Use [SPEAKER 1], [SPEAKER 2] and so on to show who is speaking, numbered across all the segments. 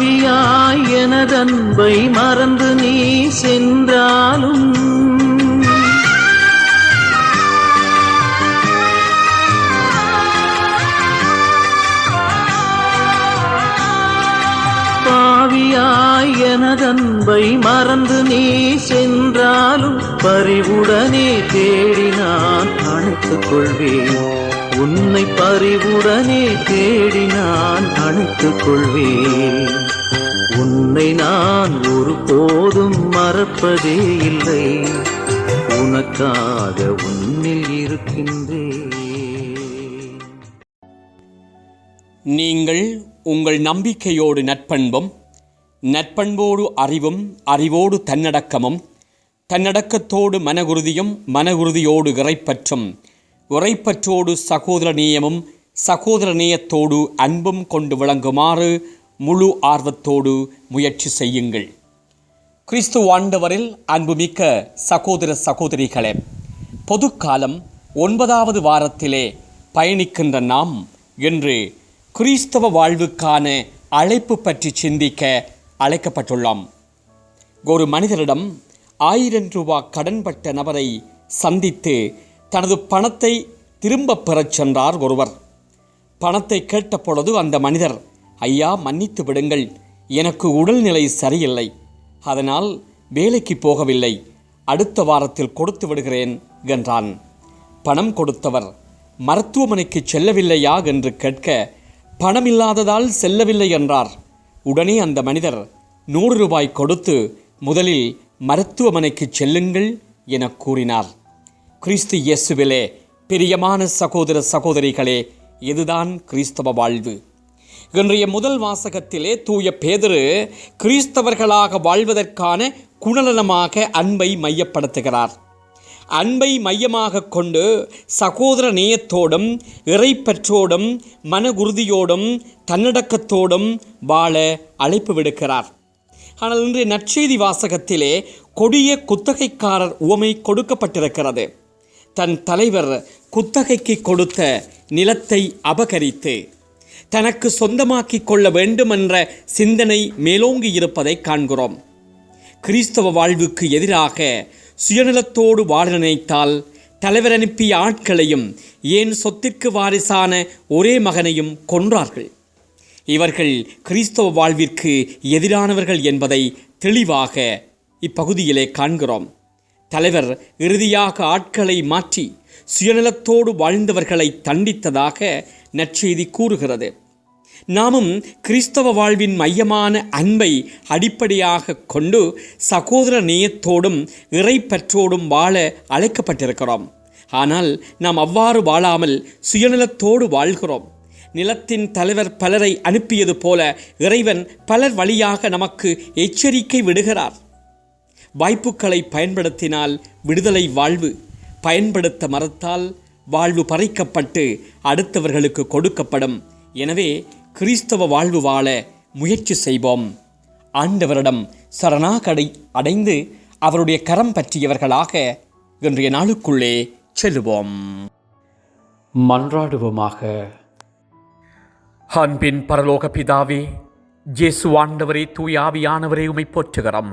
[SPEAKER 1] பாவியாய் எனதன்பை மறந்து நீ சென்றாலும் பாவியாய் எனதன்பை மறந்து நீ சென்றாலும் பறிவுடனே தேடி நான் அணைத்துக் கொள்வேன். உன்னை பறிவுடனே தேடி நான் அணைத்துக் கொள்வேன். உன்னை நான் ஒருபோதும் மறப்பதே இல்லை. உனக்காக உன்னில் இருக்கின்றேன்.
[SPEAKER 2] நீங்கள் உங்கள் நம்பிக்கையோடு நட்பண்பும் நட்பண்போடு அறிவும் அறிவோடு தன்னடக்கமும் தன்னடக்கத்தோடு மனகுருதியும் மனகுருதியோடு இறைப்பற்றும் உரைப்பற்றோடு சகோதர நேயமும் சகோதர நேயத்தோடு அன்பும் கொண்டு விளங்குமாறு முழு ஆர்வத்தோடு முயற்சி செய்யுங்கள். கிறிஸ்து ஆண்டவரில் அன்புமிக்க சகோதர சகோதரிகளே பொதுக்காலம் ஒன்பதாவது வாரத்திலே பயணிக்கின்ற நாம் இன்று கிறிஸ்தவ வாழ்வுக்கான அழைப்பு பற்றி சிந்திக்க அழைக்கப்பட்டுள்ளோம். ஒரு மனிதரிடம் ஆயிரம் ரூபாய் கடன்பட்ட நபரை சந்தித்து தனது பணத்தை திரும்பப் பெறச் சென்றார் ஒருவர். பணத்தை கேட்ட பொழுது அந்த மனிதர் ஐயா மன்னித்து விடுங்கள். எனக்கு உடல்நிலை சரியில்லை. அதனால் வேலைக்கு போகவில்லை. அடுத்த வாரத்தில் கொடுத்து விடுகிறேன் என்றான். பணம் கொடுத்தவர் மருத்துவமனைக்கு செல்லவில்லையா? என்று கேட்க பணமில்லாததால் செல்லவில்லை என்றார். உடனே அந்த மனிதர் நூறு ரூபாய் கொடுத்து முதலில் மருத்துவமனைக்கு செல்லுங்கள் என கூறினார். கிறிஸ்து இயேசுவிலே பிரியமான சகோதர சகோதரிகளே இதுதான் கிறிஸ்தவ வாழ்வு. இன்றைய முதல் வாசகத்திலே தூய பேதரு கிறிஸ்தவர்களாக வாழ்வதற்கான குணநலமாக அன்பை மையப்படுத்துகிறார். அன்பை மையமாக கொண்டு சகோதர நேயத்தோடும் இறைப்பற்றோடும் மனகுருதியோடும் தன்னடக்கத்தோடும் வாழ அழைப்பு விடுக்கிறார். ஆனால் இன்றைய நற்செய்தி வாசகத்திலே கொடிய குத்தகைக்காரர் உவமை கொடுக்கப்பட்டிருக்கிறது. தன் தலைவர் குத்தகைக்கு கொடுத்த நிலத்தை அபகரித்து தனக்கு சொந்தமாக்கிக் கொள்ள வேண்டுமென்ற சிந்தனை மேலோங்கி இருப்பதை காண்கிறோம். கிறிஸ்தவ வாழ்வுக்கு எதிராக சுயநலத்தோடு வாழ நினைத்தால் தலைவர் அனுப்பிய ஆட்களையும் ஏன் சொத்திற்கு வாரிசான ஒரே மகனையும் கொன்றார்கள்? இவர்கள் கிறிஸ்தவ வாழ்விற்கு எதிரானவர்கள் என்பதை தெளிவாக இப்பகுதியிலே காண்கிறோம். தலைவர் இறுதியாக ஆட்களை மாற்றி சுயநலத்தோடு வாழ்ந்தவர்களை தண்டித்ததாக நற்செய்தி கூறுகிறது. நாமும் கிறிஸ்தவ வாழ்வின் மையமான அன்பை அடிப்படையாக கொண்டு சகோதர நேயத்தோடும் இறைப்பற்றோடும் வாழ அழைக்கப்பட்டிருக்கிறோம். ஆனால் நாம் அவ்வாறு வாழாமல் சுயநலத்தோடு வாழ்கிறோம். நிலத்தின் தலைவர் பலரை அனுப்பியது போல இறைவன் பலர் வழியாக நமக்கு எச்சரிக்கை விடுகிறார். வாய்ப்புகளை பயன்படுத்தினால் விடுதலை வாழ்வு பயன்படுத்த மறத்தால் வாழ்வு பறிக்கப்பட்டு அடுத்தவர்களுக்கு கொடுக்கப்படும். எனவே கிறிஸ்தவ வாழ்வு வாழ முயற்சி செய்வோம். ஆண்டவரிடம் சரணாகடை அடைந்து அவருடைய கரம் பற்றியவர்களாக இன்றைய நாளுக்குள்ளே செல்லுவோம். மன்றாடுவோமாக. அன்பின் பரலோக பிதாவே ஜேசு ஆண்டவரே தூயாவியானவரே உமை போற்றுகிறோம்.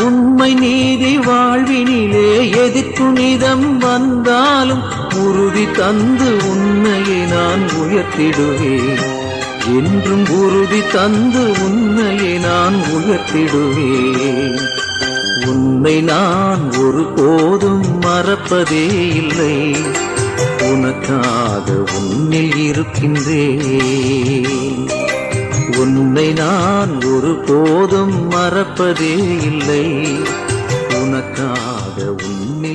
[SPEAKER 1] உண்மை நீதி வாழ்வினிலே எதிர்த்துணிதம் வந்தாலும் உறுதி தந்து உன்னையை நான் உயர்த்திடுவேன். என்றும் உறுதி தந்து உன்னையே நான் உயர்த்திடுவேன். உன்னை நான் ஒருபோதும் மறப்பதே இல்லை. உனக்காக உன்னில் இருக்கின்றேன். உன்னை நான் ஒரு போதும் மறப்பதே இல்லை. உனக்காக உன்னை